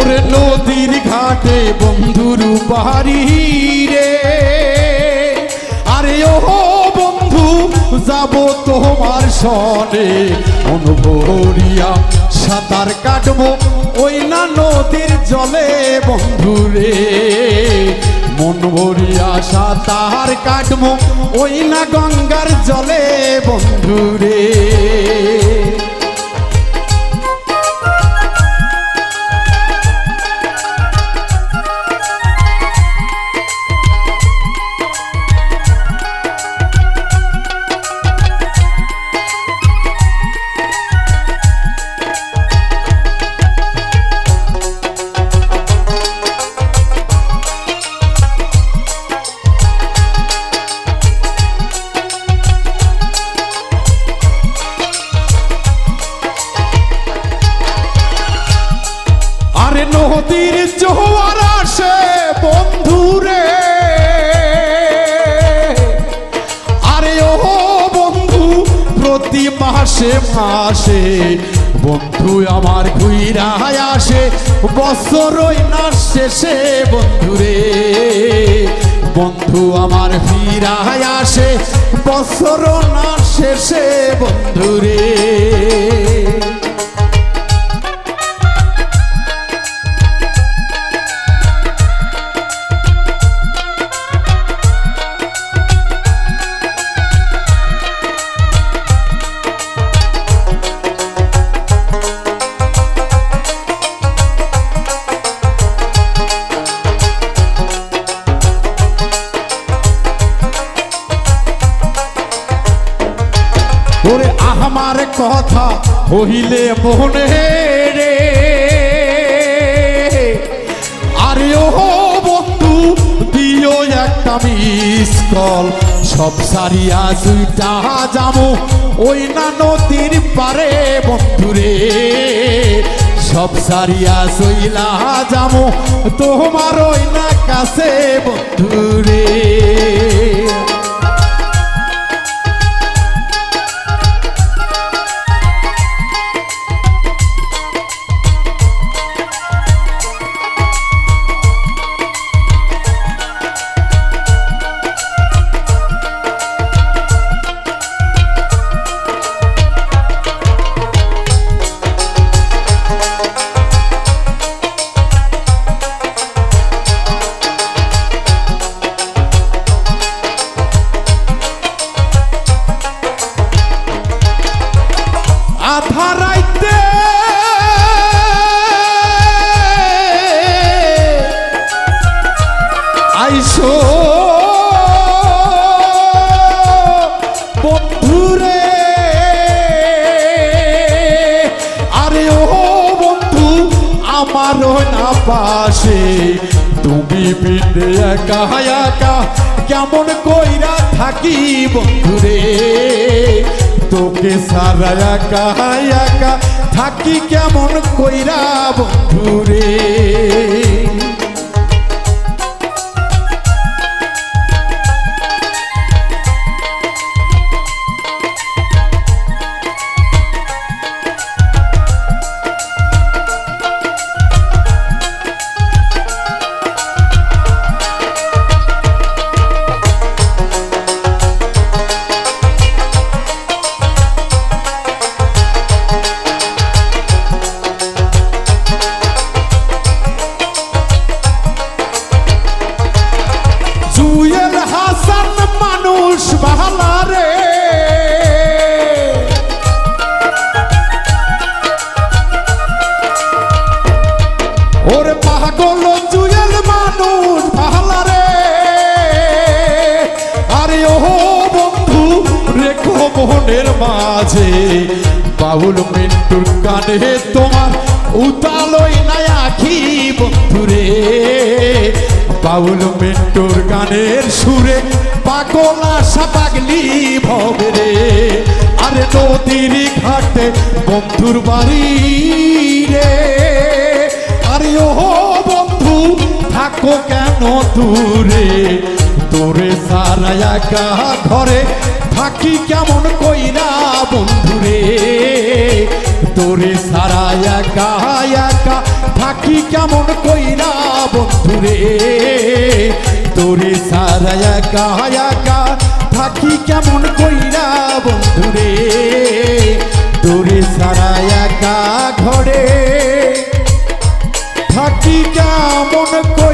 তোর নদীর ঘাটে বন্ধুর বাড়ি রে। আরে ও বন্ধু, যাব তোমার সনে অনুভরিয়া সাঁতার কাটবো, ওই না নদীর জলে বন্ধু রে। মন ভরিয়া সাঁতার কাটবো, ওই না গঙ্গার জলে বন্ধু রে। মাসে মাসে বন্ধু আমার ঘুইরা আসে বছরই না শেষে বন্ধুরে বন্ধু আমার ফিরায় আসে, বছর না শেষে বন্ধুরে আমার কথা হইলে মনে রে। আরে ও বন্ধু, দিও একটা মিস কল। সব সারিয়া দুইটা যাব ওই না নদীর পারে বন্ধুরে সব সারিয়া সইলা যাব তোমার ওই না কাছে বন্ধুরে আইসো। বন্ধুরে, আরে ও বন্ধু, আমারও না পাশে। তুমি বিন্দে একা একা, কেমন কইরা থাকি বন্ধুরে? তোকে সারা একা একা, থাকি কেমন কইরা বন্ধুরে? রেখো মাঝে, বাউল মিন্টুর কানে তোমার উতালই নাই আখি বন্ধুরে। বাউল মিন্টুর গানের সুরে পাগল আশা পাগলি ভবে রে আরে নদীর ঘাটে বন্ধুর বাড়ি রে। আরে ও বন্ধু, থাকো কেন দূরে? তোরে সারা একা ঘরে থাকি কেমন কইরা বন্ধুরে? তোরে সারা একা একা থাকি কেমন কইরা বন্ধুরে? তোরে সারা একা একা থাকি কেমন কইরা বন্ধুরে? তোরে সারা একা ঘরে থাকি কেমন কই